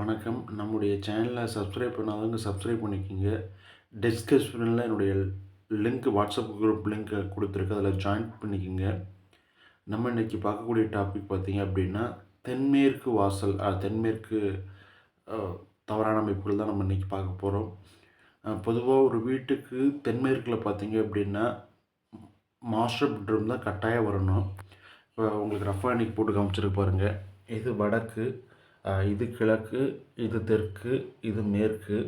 வணக்கம். நம்முடைய சேனலை சப்ஸ்கிரைப் பண்ணாதவங்க சப்ஸ்கிரைப் பண்ணிக்கோங்க. டிஸ்கிரிப்ஷனில் என்னுடைய லிங்க் வாட்ஸ்அப் குரூப் லிங்க் கொடுத்துருக்கு. அதில் ஜாயின் பண்ணிக்கோங்க. நம்ம இன்றைக்கி பார்க்கக்கூடிய டாபிக் பார்த்திங்க அப்படின்னா தென்மேற்கு வாசல் தென்மேற்கு தவறான அமைப்புகள் தான் நம்ம இன்றைக்கி பார்க்க போகிறோம் பொதுவாக ஒரு வீட்டுக்கு தென்மேற்கில் பார்த்தீங்க அப்படின்னா மாஸ்டர் பெட்ரூம் தான் கட்டாயம் வரணும். இப்போ உங்களுக்கு ரஃபா இன்றைக்கி போட்டு காமிச்சிருக்கு பாருங்கள் இது வடக்கு. இது கிழக்கு இது தெற்கு இது மேற்கு.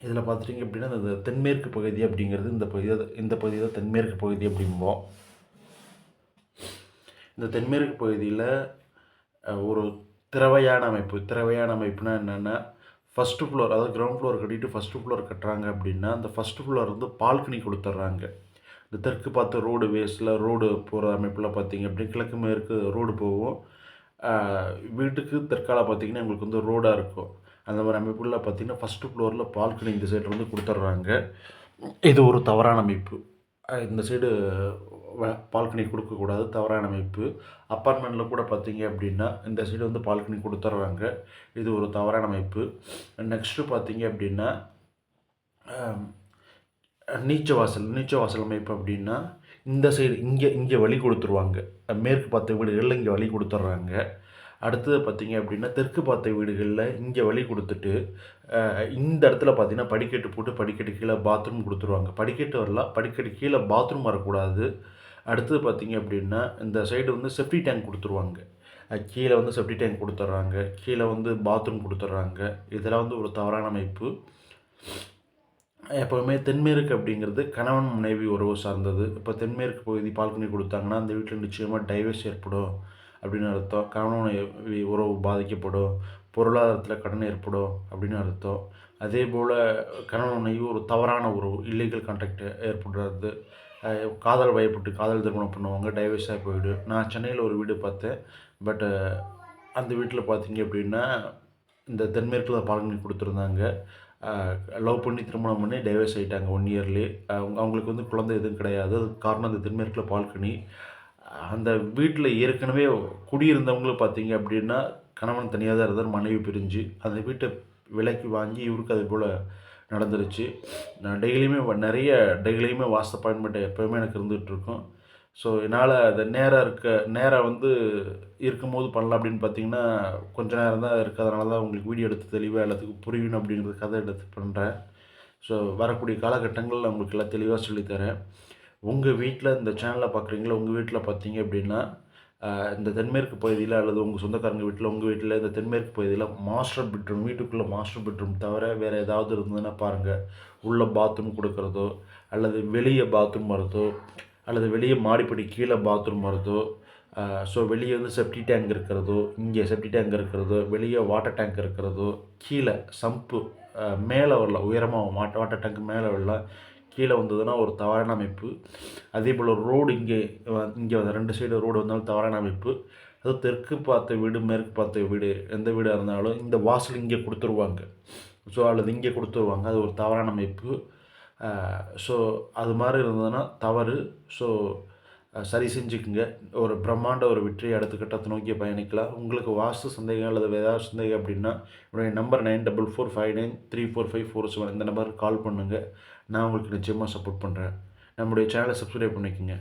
இதில் பார்த்துட்டிங்க அப்படின்னா இந்த தென்மேற்கு பகுதி அப்படிங்கிறது இந்த பகுதி இந்த பகுதியை தான் தென்மேற்கு பகுதி அப்படிம்போம். இந்த தென்மேற்கு பகுதியில் ஒரு திறவையான அமைப்பு திறவையான அமைப்புனா என்னென்னா ஃபஸ்ட்டு ஃப்ளோர் அதாவது கிரவுண்ட் ஃப்ளோர் கட்டிட்டு ஃபஸ்ட்டு ஃப்ளோர் கட்டுறாங்க அப்படின்னா அந்த ஃபஸ்ட்டு ஃப்ளோர் வந்து பால்கனி கொடுத்துட்றாங்க. இந்த தெற்கு பார்த்த ரோடு வேஸில் ரோடு போகிற அமைப்பில் பார்த்திங்க அப்படின்னா கிழக்கு மேற்கு ரோடு போகும். வீட்டுக்கு தெற்கால பார்த்தீங்கன்னா எங்களுக்கு வந்து ரோடாக இருக்கும். அந்த மாதிரி அமைப்புகளில் பார்த்தீங்கன்னா ஃபஸ்ட்டு ஃப்ளோரில் பால்கனி இந்த சைடு வந்து கொடுத்துட்றாங்க இது ஒரு தவறான அமைப்பு. இந்த சைடு பால்கனி கொடுக்கக்கூடாது தவறான அமைப்பு. அப்பார்ட்மெண்ட்டில் கூட பார்த்தீங்க அப்படின்னா இந்த சைடு வந்து பால்கனி கொடுத்துட்றாங்க இது ஒரு தவறான அமைப்பு. நெக்ஸ்ட்டு பார்த்தீங்க அப்படின்னா நீச்ச வாசல் நீச்ச வாசல் அமைப்பு அப்படின்னா இந்த சைடு இங்கே இங்கே வழி கொடுத்துருவாங்க. மேற்கு பார்த்த வீடுகளில் இங்கே வழி கொடுத்துட்றாங்க அடுத்தது பார்த்தீங்க அப்படின்னா தெற்கு பார்த்த வீடுகளில் இங்கே வழி கொடுத்துட்டு இந்த இடத்துல பார்த்தீங்கன்னா படிக்கட்டு போட்டு படிக்கட்டு கீழே பாத்ரூம் கொடுத்துருவாங்க. படிக்கட்டு வரலாம் படிக்கட்டு கீழே பாத்ரூம் வரக்கூடாது. அடுத்தது பார்த்தீங்க அப்படின்னா இந்த சைடு வந்து செப்டி டேங்க் கொடுத்துருவாங்க. கீழே வந்து செப்டி டேங்க் கொடுத்துட்றாங்க கீழே வந்து பாத்ரூம் கொடுத்துட்றாங்க இதெல்லாம் வந்து ஒரு தவறான அமைப்பு. எப்போவுமே தென்மேற்கு அப்படிங்கிறது கணவன் மனைவி உறவு சார்ந்தது. இப்போ தென்மேற்கு பகுதி பால்கனி கொடுத்தாங்கன்னா அந்த வீட்டில் நிச்சயமாக டைவர்ஸ் ஏற்படும் அப்படின்னு அர்த்தம். கணவன் மனைவி உறவு பாதிக்கப்படும். பொருளாதாரத்தில் கடன் ஏற்படும் அப்படின்னு அர்த்தம். அதே போல் கணவன் மனைவி ஒரு தவறான உறவு இல்லீகல் கான்டாக்ட் ஏற்படுறது. காதல் வயப்பட்டு காதல் திருமணம் பண்ணுவாங்க டைவர்ஸாக போயிடும் நான் சென்னையில் ஒரு வீடு பார்த்தேன். பட்டு அந்த வீட்டில் பார்த்தீங்க அப்படின்னா இந்த தென்மேற்கில் பால்கனி கொடுத்துருந்தாங்க. லவ் பண்ணி திருமணம் பண்ணி டைவர்ஸ் ஆகிட்டாங்க ஒன் இயர்லேயே அவங்க அவங்களுக்கு வந்து குழந்தை எதுவும் கிடையாது. அதுக்கு காரணம் அந்த தென்மேற்கில் பால்கனி. அந்த வீட்டில் ஏற்கனவே குடியிருந்தவங்களும் பார்த்தீங்க அப்படின்னா கணவன் தனியாக தான் இருந்தார் மனைவி பிரிஞ்சு. அந்த வீட்டை விலைக்கு வாங்கி இவருக்கு அது போல் நடந்துருச்சு. நான் டெய்லியுமே வ- நிறைய டெய்லியுமே வாஸ்து அப்பாயின்மெண்ட் எப்போயுமே எனக்கு இருந்துகிட்ருக்கும் இருக்கும். ஸோ என்னால் அது நேரம் இருக்க நேரம் வந்து இருக்கும்போது பண்ணலாம் அப்படின்னு பார்த்தீங்கன்னா கொஞ்ச நேரம் தான் இருக்கிறதுனால தான் உங்களுக்கு வீடியோ எடுத்து தெளிவாக எல்லாத்துக்கும் புரியணும் அப்படிங்கிறது கதை எடுத்து பண்ணுறேன் ஸோ வரக்கூடிய காலகட்டங்களில் உங்களுக்கு எல்லாம் தெளிவாக சொல்லித்தரேன் உங்கள் வீட்டில் இந்த சேனலை பார்க்குறீங்களா உங்கள் வீட்டில் பார்த்தீங்க அப்படின்னா இந்த தென்மேற்கு பகுதியில் அல்லது உங்கள் சொந்தக்காரங்க வீட்டில் உங்கள் வீட்டில் இந்த தென்மேற்கு பகுதியில் மாஸ்டர் பெட்ரூம் வீட்டுக்குள்ளே மாஸ்டர் பெட்ரூம் தவிர வேறு ஏதாவது இருந்ததுன்னா பாருங்கள் உள்ளே பாத்ரூம் கொடுக்குறதோ அல்லது வெளியே பாத்ரூம் வரதோ அல்லது வெளியே மாடிப்படி கீழே பாத்ரூம் வருதோ ஸோ வெளியே வந்து செப்டி டேங்க் இருக்கிறதோ இங்கே செப்டி டேங்க் இருக்கிறதோ வெளியே வாட்டர் டேங்க் இருக்கிறதோ கீழே சம்பு மேலே வரல உயரமாக வாட்டர் வாட்டர் டேங்க் மேலே வரல கீழே வந்ததுன்னா ஒரு தவறான அமைப்பு. அதே போல் ரோடு இங்கே இங்கே வந்து ரெண்டு சைடு ரோடு வந்தாலும் தவறான அமைப்பு. அதுவும் தெற்கு பார்த்த வீடு மேற்கு பார்த்த வீடு எந்த வீடாக இருந்தாலும் இந்த வாசல் இங்கே கொடுத்துருவாங்க. ஸோ அல்லது இங்கே கொடுத்துருவாங்க. அது ஒரு தவறான அமைப்பு. ஸோ அது மாதிரி இருந்ததுன்னா தவறு. ஸோ சரி செஞ்சுக்குங்க. ஒரு பிரம்மாண்ட ஒரு வெற்றி அடுத்த கட்டத்தை நோக்கி பயணிக்கலாம். உங்களுக்கு வாஸ்து சந்தேகம் அல்லது ஏதாவது சந்தேகம் அப்படின்னா என்னுடைய number nine double four five nine three four five four seven இந்த நம்பருக்கு கால் பண்ணுங்கள் நான் உங்களுக்கு நிச்சயமாக சப்போர்ட் பண்ணுறேன் நம்முடைய சேனலை சப்ஸ்கிரைப் பண்ணிக்கோங்க.